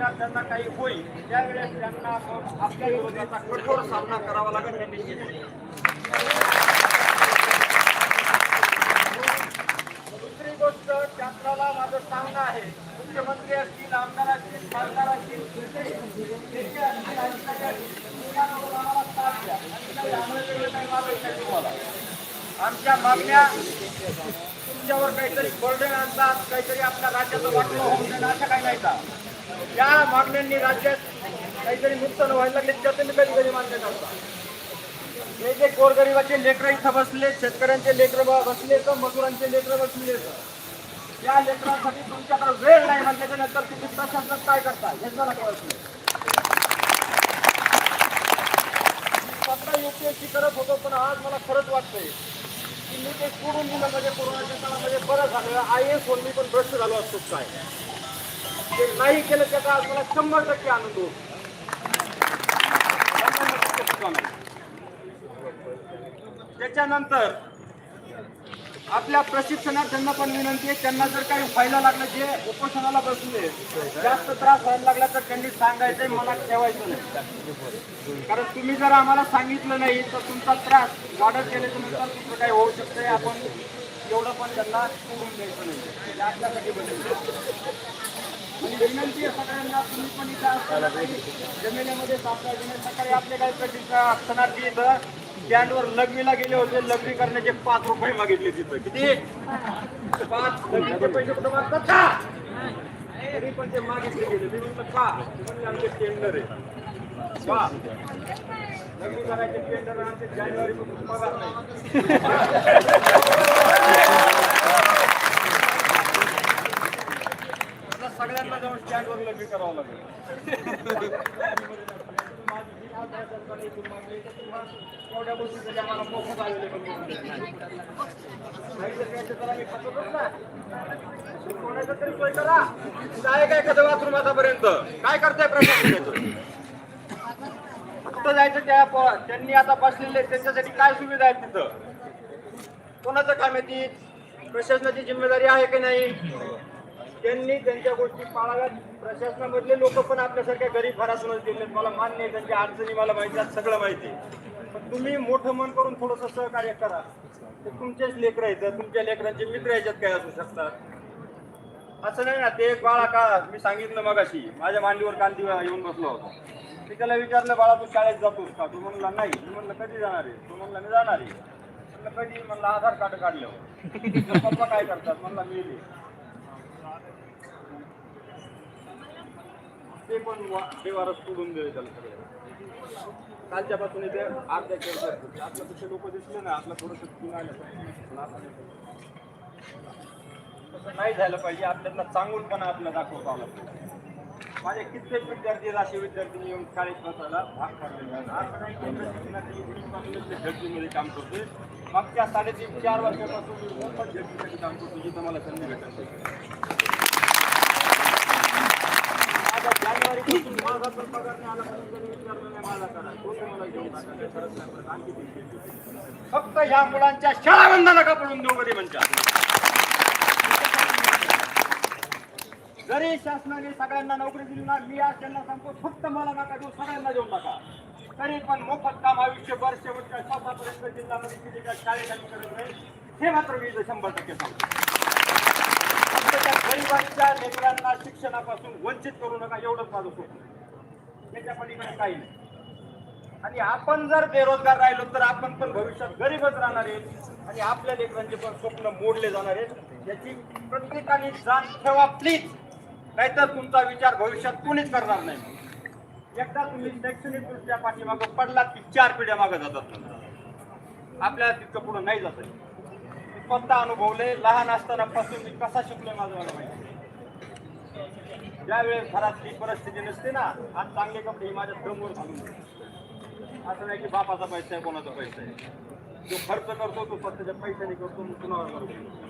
प्रकार त्यांना काही होईल त्यावेळेस त्यांना आपल्या विरोधाचा कठोर सामना करावा लागेल हे निश्चित दुसरी गोष्ट शासनाला माझं सांगणं आहे. मुख्यमंत्री असतील आमदार असतील खासदार असतील आमच्या मागण्या तुमच्यावर काहीतरी बर्डन आणतात काहीतरी आपल्या राज्याचं वाटलं होऊन अशा काही नाही का? या मागण्यांनी राज्यात काहीतरी नुकसान व्हायला लागले त्याचं मी कधी कधी मान्य नव्हता हे जे गोरगरिबाचे लेकरं इथं बसले शेतकऱ्यांचे लेकरं बसले तर मजुरांचे लेकरं बसले. तर या लेकरांसाठी तुमच्याकडे वेळ नाही म्हटल्याच्या नंतर तुम्ही प्रशासनात काय करता? हेच मला कळत स्वतः युपीएससी करत होतो पण आज मला खरंच वाटतंय की मी ते सोडून दिलं म्हणजे कोरोनाच्या काळामध्ये बरं झालं आय एस होऊन मी पण भ्रष्ट झालो असतो काय? नाही केलं त्याचा मला शंभर टक्के आनंद होतो त्याच्यानंतर आपल्या प्रशिक्षणार्थ्यांना पण विनंती आहे त्यांना जर काही व्हायला लागलं जे उपोषणाला बसले जास्त त्रास व्हायला लागला तर त्यांनी सांगायचंय मला ठेवायचं नाही. कारण तुम्ही जर आम्हाला सांगितलं नाही तर तुमचा त्रास वाढत गेल्यानंतर तुमचं दुसरं काही होऊ शकतंय आपण एवढं पण त्यांना सोडून द्यायचं नाही. आपल्यासाठी बनवलं. आणि विनंती आहे सगळ्यांना तुम्ही पण इथं असताना जमिनीमध्ये नाही सकाळी आपले काही प्रशिक्षण असतानाची इथं. स्टँडवर लग्नीला गेले होते लग्नी करण्याचे पाच रुपये मागितले तिथं. किती? पाच. लग्नाचे पैसे कुठं मागतात? का तरी पण ते मागितले गेले. मी म्हटलं का ते म्हणले आमचे टेंडर आहे. का लग्न करायचे टेंडर आमचे जानेवारी पासून पगार नाही आता सगळ्यांना जाऊन स्टँडवर लग्न करावं लागेल एवढ्या गोष्टी आम्हाला मोफत अवेलेबल करून द्या. नाही तर त्याचं तर आम्ही खातोच ना. कोणाचं तरी सोय करा. इथं आहे का एखादं बाथरूम आतापर्यंत काय करताय प्रशासन फक्त जायचं त्या त्यांनी आता बसलेले त्यांच्यासाठी काय सुविधा आहेत तिथं कोणाचं काम आहे ती? प्रशासनाची जिम्मेदारी आहे की नाही? त्यांनी त्यांच्या गोष्टी पाळाव्यात. प्रशासनामधले लोक पण आपल्यासारख्या गरीब घरातूनच दिले मला मान्य आहे त्यांच्या अडचणी मला माहिती आहेत सगळं माहिती आहे. पण तुम्ही मोठं मन करून थोडंसं सहकार्य करा. ते तुमचेच लेकरं आहेत तुमच्या लेकरांचे मित्र याच्यात काय असू शकतात. असं नाही ना ते एक बाळा का मी सांगितलं मगाशी. माझ्या मांडीवर कांदी येऊन बसलो होतो. मी त्याला विचारलं बाळा तू शाळेत जातोस का? तू म्हणला नाही. मी म्हणलं कधी जाणार आहे? तू म्हणला मी जाणार आहे. म्हणलं कधी? म्हणलं आधार कार्ड काढलं पप्पा काय करतात? म्हणला मी ते पण वा- ते सोडून दिले त्याला कालच्या कालच्यापासून इथे अर्ध्या केलं आपल्या कुठे लोक दिसले ना आपलं थोडंसं आलं. तसं नाही झालं पाहिजे. आपल्याला चांगूलपणा आपल्याला दाखवता आला माझ्या माझे कित्येक विद्यार्थी असे विद्यार्थी येऊन शाळेत बसायला भाग पाडलेले आहेत. असं नाही की झडपीमध्ये काम करतोय. मागच्या साडेतीन चार वर्षापासून मी झडपीसाठी काम करतो जिथं मला संधी भेटत फक्त ह्या मुलांच्या शाळा नका पडून देऊ गरीबांच्या? जरी शासनाने सगळ्यांना नोकरी दिली ना मी आज त्यांना सांगतो फक्त मला नका देऊ सगळ्यांना देऊ नका. तरी पण मोफत काम आयुष्यभर शेवटच्या स्वतःपर्यंत जिल्ह्यामध्ये किती काय शाळेत करत नाही. हे मात्र मी शंभर टक्के सांगतो. गरिबांच्या लेकरांना शिक्षणापासून वंचित करू नका एवढंच माझं स्वप्न त्याच्या पलीकडे काही नाही. आणि आपण जर बेरोजगार राहिलो तर आपण पण भविष्यात गरीबच राहणार आहेत. आणि आपल्या लेकरांचे पण स्वप्न मोडले जाणार आहेत. याची प्रत्येकाने जाण ठेवा प्लीज नाहीतर तुमचा विचार भविष्यात कोणीच करणार नाही. एकदा तुम्ही शैक्षणिक दृष्ट्या पाठीमागं पडलात की चार पिढ्या मागं जातात. आपल्याला तितकं पुढं नाही जात पत्ता अनुभवले लहान असताना पासून मी कसा शिकलोय माझं मला माहिती ज्यावेळेस घरातली परिस्थिती नसते ना आज चांगले कपडे माझ्या दमवर घालून असं नाही की बापाचा पैसा आहे कोणाचा पैसा आहे. जो खर्च करतो तो स्वतःच्या पैशाने करतो मग कुणावर करतो?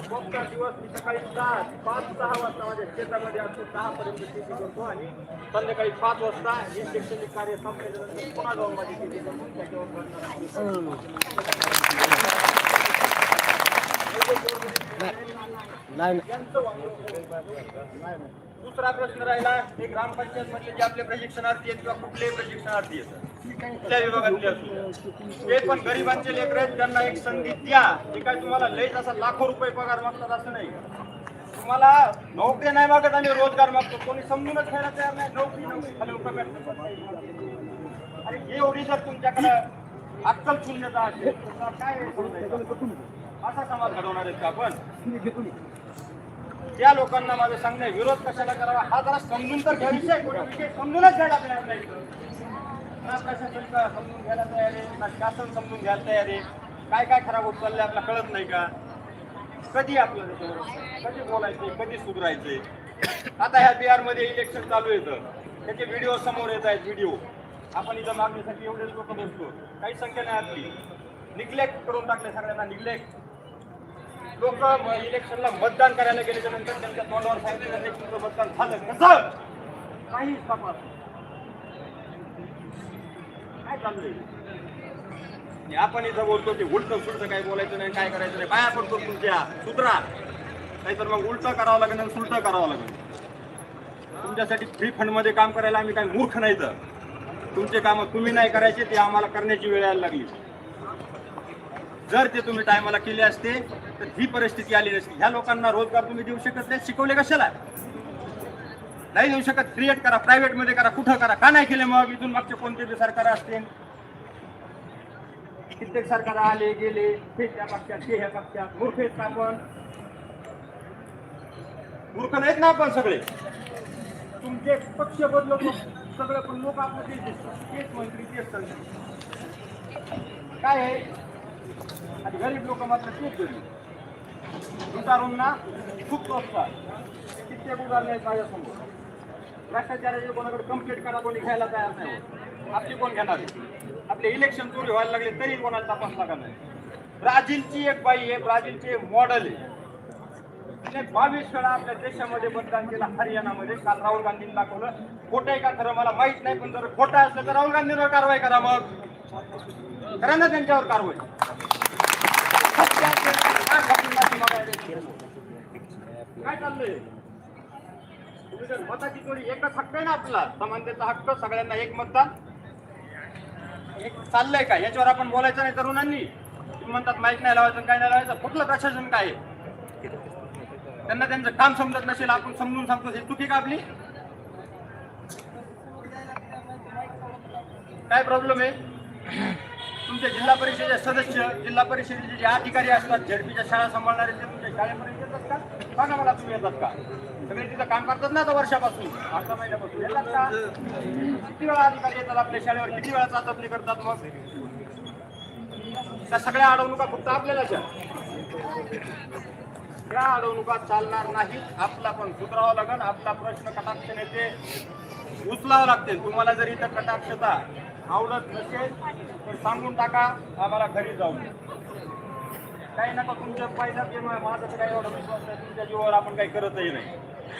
फक्त दिवस मी सकाळी सहा पाच सहा वाजता माझ्या शेतामध्ये असतो दहा पर्यंत शेती करतो आणि संध्याकाळी पाच वाजता हे शैक्षणिक कार्य संपल्यानंतर पुन्हा जाऊन माझी शेती करतो? त्याच्यावर नाही दुसरा प्रश्न राहिला हे ग्रामपंचायत मधले जे आपले प्रशिक्षणार्थी आहेत किंवा कुठलेही प्रशिक्षणार्थी आहेत कुठल्या विभागातले असू ते पण गरिबांचे लेकर आहेत त्यांना एक संधी द्या. हे काय तुम्हाला लयच असा लाखो रुपये पगार मागतात असं नाही. तुम्हाला नोकरी नाही मागत आणि रोजगार मागतो. कोणी समजूनच घ्यायला तयार नाही. नोकरी नोकरी. आणि एवढी जर तुमच्याकडे अक्कल शून्यता असेल काय असा समाज घडवणार आहेत का आपण? त्या लोकांना माझं सांगणं विरोध कशाला करावा हा जरा समजून तर घ्या विषय समजूनच घ्यायला तयार नाही. समजून घ्यायला तयार आहे ना शासन समजून घ्यायला तयार आहे. काय काय खराब होत चाललंय आपल्याला कळत नाही का? कधी आपलं कधी बोलायचंय कधी सुधारायचंय आता ह्या बिहारमध्ये इलेक्शन चालू येतं त्याचे व्हिडिओ समोर येत आहेत व्हिडिओ आपण इथं मागणीसाठी एवढेच लोक बसतो काही संख्या नाही आपली निग्लेक्ट करून टाकले सगळ्यांना निग्लेक्ट लोक इलेक्शनला मतदान करायला गेल्याच्यानंतर त्यांच्या तोंडावर सांगितलं तुमचं मतदान झालं. कसं? काही तपास. काय चाललंय? आपण इथं बोलतो ते उलटं सुलटं काय बोलायचं नाही काय करायचं नाही. पाया पडतो तुमच्या सुधरा. नाहीतर मग उलटं करावं लागेल आणि सुलटं करावं लागेल. तुमच्यासाठी फ्री फंडमध्ये काम करायला आम्ही काय मूर्ख नाही तर. तुमचे कामं तुम्ही नाही करायचे ते आम्हाला करण्याची वेळ यायला लागली. जर ते तुम्ही टायमाला केले असते तर ही परिस्थिती आली नसती ह्या लोकांना रोजगार तुम्ही देऊ शकत नाही. शिकवले कशाला? नाही देऊ शकत. क्रिएट करा. प्रायव्हेटमध्ये करा. कुठं करा? का नाही केले मग? इथून मागचे कोणते बी सरकार असतील कित्येक सरकार आले गेले. हे त्या पक्षात ते ह्या पक्षात मूर्ख आहेत ना आपण? मूर्ख नाहीत ना आपण सगळे? तुमचे पक्ष बदलून सगळं पण लोक आपलं तेच दिसतात. तेच मंत्री तेच संत्री काय आहे? आणि गरीब लोक मात्र खूप गरीब. उतारूंना खूप प्रोत्साहन. कित्येक उदाहरणे आहेत माझ्यासमोर? भ्रष्टाचाराची कोणाकडे कंप्लीट करा कोणी घ्यायला तयार नाही. आपली कोण घेणार? आहे? आपले इलेक्शन चोरी व्हायला लागले तरी कोणाला तपास लागणार नाही. ब्राझीलची एक बाई आहे ब्राझीलची एक मॉडेल आहे. तिने बावीस वेळा आपल्या देशामध्ये मतदान केलं हरियाणामध्ये. काल राहुल गांधींनी दाखवलं खोटं आहे का खरं मला माहीत नाही पण जर खोटं असलं तर राहुल गांधींवर कारवाई करा मग. करा ना त्यांच्यावर कारवाई सत्य असेल तर काय घातली माती मागायला? काय चाललंय? मताची चोरी एकच हक्क आहे ना आपला समानतेचा हक्क सगळ्यांना एक मतदान? एक चाललंय का? याच्यावर आपण बोलायचं नाही तरुणांनी. तुम्ही म्हणतात माईक नाही लावायचं काय नाही लावायचं. कुठलं प्रशासन काय आहे? त्यांना त्यांचं काम समजत नसेल आपण समजून सांगतो. हे चुकी का आपली? काय प्रॉब्लेम आहे? तुमचे जिल्हा परिषदेचे सदस्य जिल्हा परिषदेचे जे अधिकारी असतात झेडपीच्या शाळा सांभाळणारे ते शाळेपर्यंत येतात का सांगा मला तुम्ही येतात का? सगळे तिथं काम करतात ना आता वर्षापासून? आठ महिन्यापासून. येतात का? किती वेळा अधिकारी येतात आपल्या शाळेवर? किती वेळा चाचपणी करतात मग? त्या सगळ्या अडवणुका फक्त आपल्यालाच आहे. त्या अडवणुका चालणार नाहीत. आपला पण सुधारावं लागेल. आपला प्रश्न कटाक्ष ते उचलावं लागते तुम्हाला जर इथं कटाक्षता आवडत नसेल तर सांगून टाका. आम्हाला घरी जाऊ काही नका तुमच्या पैसा ते काही एवढा विश्वास नाही तुमच्या जीवावर आपण काही करतही नाही.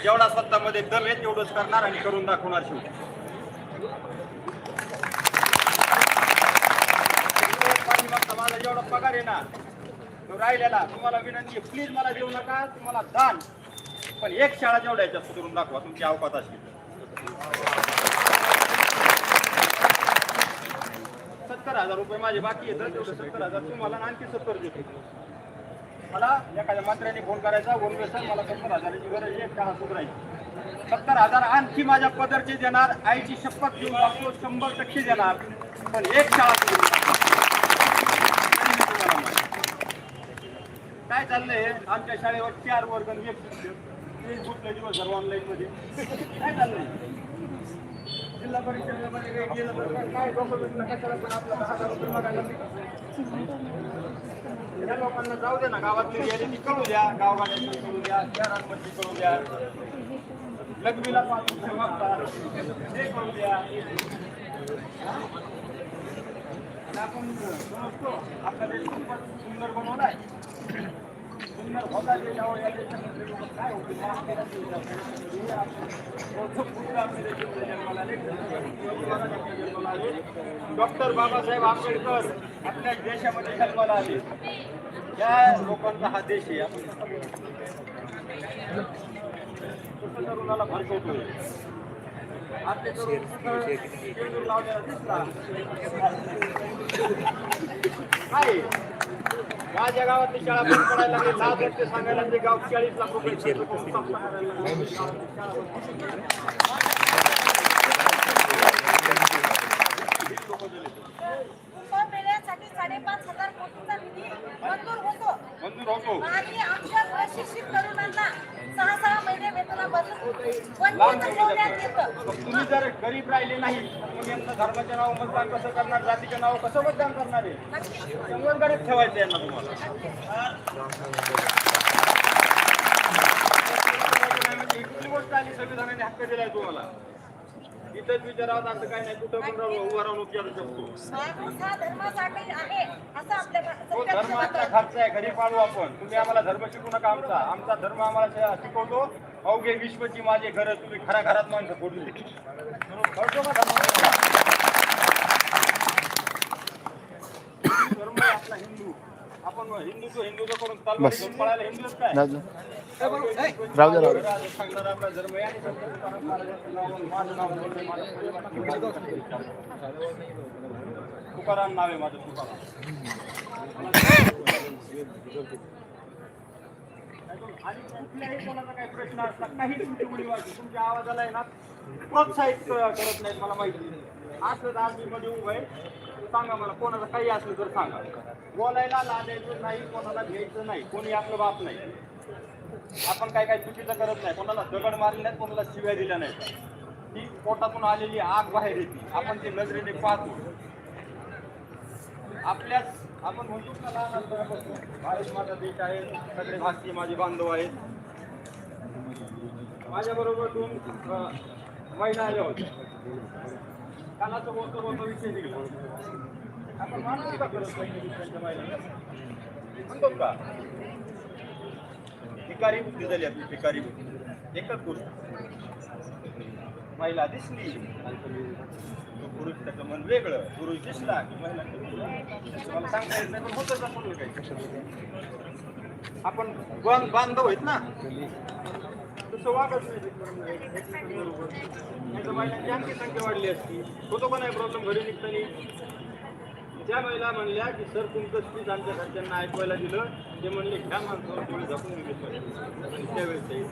जेवढा स्वतःमध्ये दम आहे तेवढंच करणार आणि करून दाखवणार शेवटी माझा जेवढा पगार आहे ना तो राहिलेला. तुम्हाला विनंती आहे प्लीज मला देऊ नका तुम्हाला दान. पण एक शाळा जेवढ्या जास्त करून दाखवा तुमची अवकात असेल सत्तर हजार रुपये माझे बाकी येतात तेवढे सत्तर हजार तुम्हाला आणखी सत्तर देतो. मला एखाद्या मंत्र्याने फोन करायचा बोलवे सर मला सत्तर हजाराची गरज आहे का सुधारायची सत्तर हजार आणखी माझ्या पदरचे देणार आईची शपथ घेऊन लागतो शंभर टक्के देणार पण एक शाळा काय चाललंय? आमच्या शाळेवर चार वर्ग आणि एक शिक्षक. कुठल्या दिवस ऑनलाईन मध्ये? काय चाललंय? जिल्हा परिषदेमध्ये गेलं तर काय- डॉक्युमेंट कशाला पण आपल्याला हजार रुपये मागायला या लोकांना जाऊ दे ना गावातली रियालिटी कळू द्या गावगाड्यांची कळू द्या शहरांमध्ये कळू द्या. लग्नीला पाच ते कळू द्या. आपण समजतो. आपला देश खूपच सुंदर बनवलाय. डॉक्टर बाबासाहेब आंबेडकर आपल्या देशामध्ये जन्माला आले या लोकांचा हा देश आहे आपण फक्त तरुणाला भरकवतोय माझ्या गावातली शाळा बंद पडायला लागली लाज वाटते सांगायला ते गाव चाळीस लाख रुपये खर्च करून स्थापना करायला लागले. कुंभमेळ्यासाठी साडेपाच हजार कोटीचा निधी मंजूर होतो मंजूर होतो आणि आमच्या प्रशिक्षित तरुणांना सहा सहा महिने तुम्ही जर गरीब राहिले नाही मग यांना धर्माच्या नाव मतदान कसं करणार जातीच्या नाव कसं मतदान करणार आहे? संगण ठेवायचं यांना तुम्हाला? गोष्ट आली संविधानाने हक्क दिलाय तुम्हाला. इथंच विचारावं असं काही नाही कुठं पण उभा राहून विचारू शकतो. हा धर्मासाठी आहे असं आपल्या तो सरकारचं धर्म आमचा. खर्च आहे घरी पाळू आपण. तुम्ही आम्हाला धर्म शिकू नका आमचा. आमचा धर्म आम्हाला शि- शिकवतो. अवघे विश्वची माझे घर तुम्ही खऱ्या घरात माणसं फोडली कळतो का धर्म? धर्म आहे आपला हिंदू. आपण हिंदू तो हिंदू करून घेऊन पळायला हिंदूच काय? राहू राहू दे. सांगणारा आपला धर्म आहे तुकाराम नाव, माझं तुकाराम. आणि कुठल्याही कोणाचा काही प्रश्न असला काही तुमची उडीवाची तुमच्या आवाजाला आहे ना प्रोत्साहित करत नाहीत मला माहिती असं आज मी मध्ये उभं आहे सांगा मला कोणाचं काही असलं तर सांगा. बोलायला लाजायचं नाही कोणाला घ्यायचं नाही कोणी आपलं बाप नाही. आपण काय काय चुकीचं करत नाही. कोणाला दगड मारले नाहीत कोणाला शिव्या दिल्या नाहीत. ती पोटातून आलेली आग बाहेर येते. आपण ती नजरेने पाहतो. आपल्याच आपण म्हणतो ना लहान असतानापासून भारत माझा देश आहे सगळे भारतीय माझे बांधव आहेत. माझ्याबरोबर दोन महिला आल्या होत्या. कानाचं बोलतो बोलतो विषय निघला. आपण मानतो का करत नाही त्यांच्या महिला म्हणतो का? भिकारी बुद्धी झाली आपली भिकारी बुद्धी. एकच गोष्ट. महिला दिसली पुरुष त्याचं मन वेगळं पुरुष दिसला की महिला मला सांगता येत नाही पण होतच आपण काही. आपण बांध- बांधव आहेत ना. तसं वागत नाही तर महिलांची आणखी संख्या वाढली असती. होतो पण आहे प्रॉब्लेम घरी निघताना. त्या महिला म्हणल्या की सर तुमचं स्पीच आमच्या घरच्यांना ऐकवायला दिलं. ते म्हणले घ्या माणसावर थोडी झाकून घेतलं आणि त्यावेळेस ते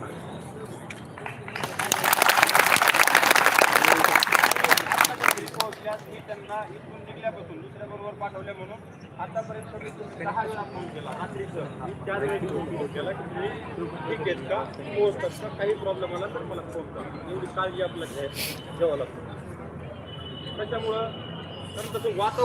मी त्यांना इथून निघल्यापासून दुसऱ्या बरोबर पाठवल्या म्हणून आतापर्यंत दहा वेळा फोन केला. रात्रीचं मी चार वेळेस फोन केला की तुम्ही ठीक आहेत का पोहोचतात का काही प्रॉब्लेम आला तर मला फोन करा. एवढी काळजी आपल्याला घ्याय घ्यावं लागतं. त्याच्यामुळं तर तसं वातावरण